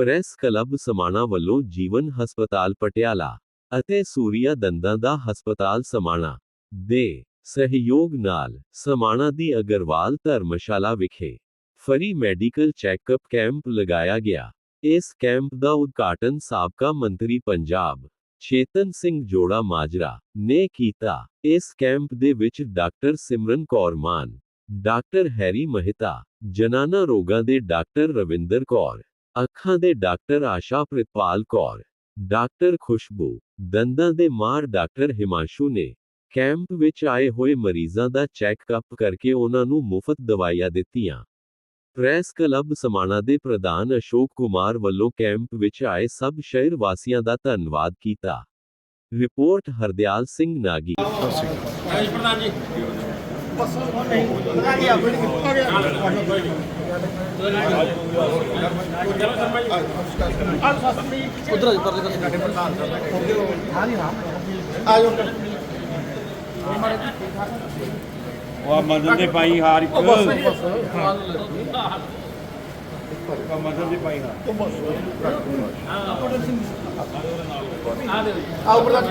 Press club Samana ਵੱਲੋਂ ਜੀਵਨ ਹਸਪਤਾਲ ਪਟਿਆਲਾ ਅਤੇ ਸੂਰੀਆ ਦੰਦਾਂ ਦਾ ਹਸਪਤਾਲ ਸਮਾਣਾ ਦੇ ਸਹਿਯੋਗ ਨਾਲ ਸਮਾਣਾ ਦੀ ਅਗਰਵਾਲ ਧਰਮਸ਼ਾਲਾ ਵਿਖੇ ਫਰੀ ਮੈਡੀਕਲ ਚੈੱਕਅਪ ਕੈਂਪ ਲਗਾਇਆ ਗਿਆ। ਇਸ ਕੈਂਪ ਦਾ ਉਦਘਾਟਨ ਸਾਬਕਾ ਮੰਤਰੀ ਪੰਜਾਬ ਚੇਤਨ ਸਿੰਘ ਜੋੜਾ ਮਾਜਰਾ ਨੇ ਕੀਤਾ। ਇਸ ਕੈਂਪ ਦੇ ਵਿੱਚ doctor Simran Kaur Mann, doctor Harry Mehta, ਜਨਾਨਾ ਰੋਗਾਂ ਦੇ ਡਾਕਟਰ ਰਵਿੰਦਰ ਕੌਰ ਅੱਖਾਂ ਦੇ ਡਾਕਟਰ ਆਸ਼ਾ ਪ੍ਰਿਤਪਾਲ ਕੌਰ ਡਾਕਟਰ ਖੁਸ਼ਬੂ ਦੰਦਾਂ ਦੇ ਮਾਰ ਡਾਕਟਰ ਹਿਮਾਂਸ਼ੂ ਨੇ ਕੈਂਪ ਵਿੱਚ ਆਏ ਹੋਏ ਮਰੀਜ਼ਾਂ ਦਾ ਚੈੱਕਅਪ ਕਰਕੇ ਉਹਨਾਂ ਨੂੰ ਮੁਫਤ ਦਵਾਈਆਂ ਦਿੱਤੀਆਂ। ਪ੍ਰੈਸ ਕਲੱਬ ਸਮਾਣਾ ਦੇ ਪ੍ਰਧਾਨ ਅਸ਼ੋਕ ਕੁਮਾਰ ਵੱਲੋਂ ਕੈਂਪ ਵਿੱਚ ਆਏ ਸਭ ਸ਼ਹਿਰ ਵਾਸੀਆਂ ਦਾ ਧੰਨਵਾਦ ਕੀਤਾ। ਰਿਪੋਰਟ ਹਰਦਿਆਲ ਸਿੰਘ ਨਾਗੀ। ਉਧਰ ਪਰਲੇ ਪਾਸੇ। ਸਾਡੇ ਪ੍ਰਧਾਨ ਹਾਂ ਜੀ ਹਾਂ ਉਹ ਆਹ ਮਦਨ ਦੇ ਪਾਈ ਹਾਰ ਇੱਕ। ਮਦਨ ਦੇ ਪਾਈ ਹਾਰ। ਆ ਉੱਪਰ ਤੱਕ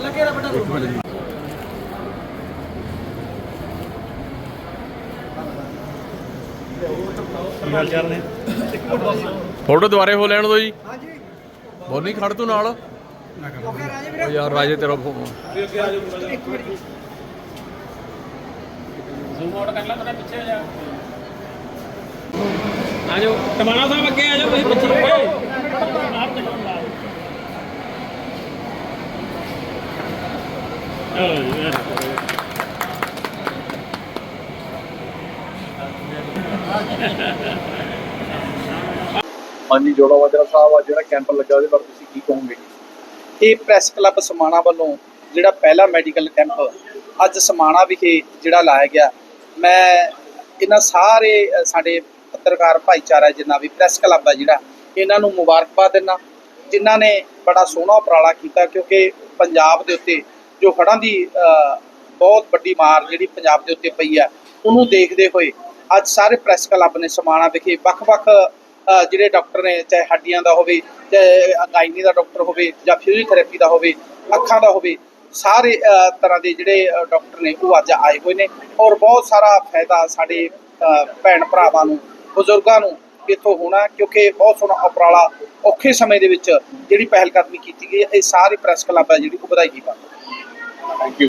ਲੱਗੇ ਰਾ ਬਟਾ। ਕੀ ਹਾਲ ਚਾਲ ਨੇ ਫੋਟੋ ਦੁਬਾਰੇ ਹੋ ਲੈਣ ਦੋ ਜੀ। ਬੋਨੀ, ਖੜ ਤੂੰ ਨਾਲ। ਉਹ ਯਾਰ, ਰਾਜੇ, ਤੇਰਾ ਫੋ- ਆਜੋ ਟਮਾਣਾ ਸਾਹਿਬ ਅੱਗੇ ਆਜੋ ਤੁਸੀਂ ਪਿੱਛੇ ਹਾਂਜੀ ਜੋੜਾ ਵਾਜਰਾ ਸਾਹਿਬ ਆ ਜਿਹੜਾ ਕੈਂਪ ਲੱਗਾ ਉਹਦੇ ਬਾਰੇ ਤੁਸੀਂ ਕੀ ਕਹੋਗੇ? ਇਹ ਪ੍ਰੈਸ ਕਲੱਬ ਸਮਾਣਾ ਵੱਲੋਂ ਜਿਹੜਾ ਪਹਿਲਾ ਮੈਡੀਕਲ ਕੈਂਪ ਅੱਜ ਸਮਾਣਾ ਵਿਖੇ ਜਿਹੜਾ ਲਾਇਆ ਗਿਆ। ਮੈਂ ਇਹਨਾਂ ਸਾਰੇ ਸਾਡੇ ਪੱਤਰਕਾਰ ਭਾਈਚਾਰਾ ਜਿੰਨਾ ਵੀ ਪ੍ਰੈਸ ਕਲੱਬ ਹੈ ਜਿਹੜਾ ਇਹਨਾਂ ਨੂੰ ਮੁਬਾਰਕਬਾਦ ਦਿੰਦਾ। ਜਿਨ੍ਹਾਂ ਨੇ ਬੜਾ ਸੋਹਣਾ ਉਪਰਾਲਾ ਕੀਤਾ ਕਿਉਂਕਿ ਪੰਜਾਬ ਦੇ ਉੱਤੇ ਜੋ ਹੜਾਂ ਦੀ ਅ, ਬਹੁਤ ਵੱਡੀ ਮਾਰ ਜਿਹੜੀ ਪੰਜਾਬ ਦੇ ਉੱਤੇ ਪਈ ਆ ਉਹਨੂੰ ਦੇਖਦੇ ਹੋਏ ਅੱਜ ਸਾਰੇ ਪ੍ਰੈਸ ਕਲੱਬ ਨੇ ਸਮਾਣਾ ਵਿਖੇ ਵੱਖ-ਵੱਖ ਜਿਹੜੇ ਡਾਕਟਰ ਨੇ, ਚਾਹੇ ਹੱਡੀਆਂ ਦਾ ਹੋਵੇ, ਚਾਹੇ ਗਾਇਨੀ ਦਾ ਡਾਕਟਰ ਹੋਵੇ ਜਾਂ ਫਿਜ਼ੀਓਥੈਰੇਪੀ ਦਾ ਹੋਵੇ, ਅੱਖਾਂ ਦਾ ਹੋਵੇ, ਸਾਰੇ ਤਰ੍ਹਾਂ ਦੇ ਜਿਹੜੇ ਡਾਕਟਰ ਨੇ ਉਹ ਅੱਜ ਆਏ ਹੋਏ ਨੇ ਔਰ ਬਹੁਤ ਸਾਰਾ ਫਾਇਦਾ ਸਾਡੇ ਭੈਣ ਭਰਾਵਾਂ ਨੂੰ, ਬਜ਼ੁਰਗਾਂ ਨੂੰ ਇੱਥੋਂ ਹੋਣਾ ਕਿਉਂਕਿ ਬਹੁਤ ਸੋਹਣਾ ਉਪਰਾਲਾ ਔਖੇ ਸਮੇਂ ਦੇ ਵਿੱਚ ਜਿਹੜੀ ਪਹਿਲ ਕਦਮੀ ਕੀਤੀ ਗਈ ਇਹ ਸਾਰੇ ਪ੍ਰੈਸ ਕਲੱਬ ਹੈ ਜਿਹੜੀ ਉਹ ਵਧਾਈ ਦੀ ਪਾत्र ਥੈਂਕ ਯੂ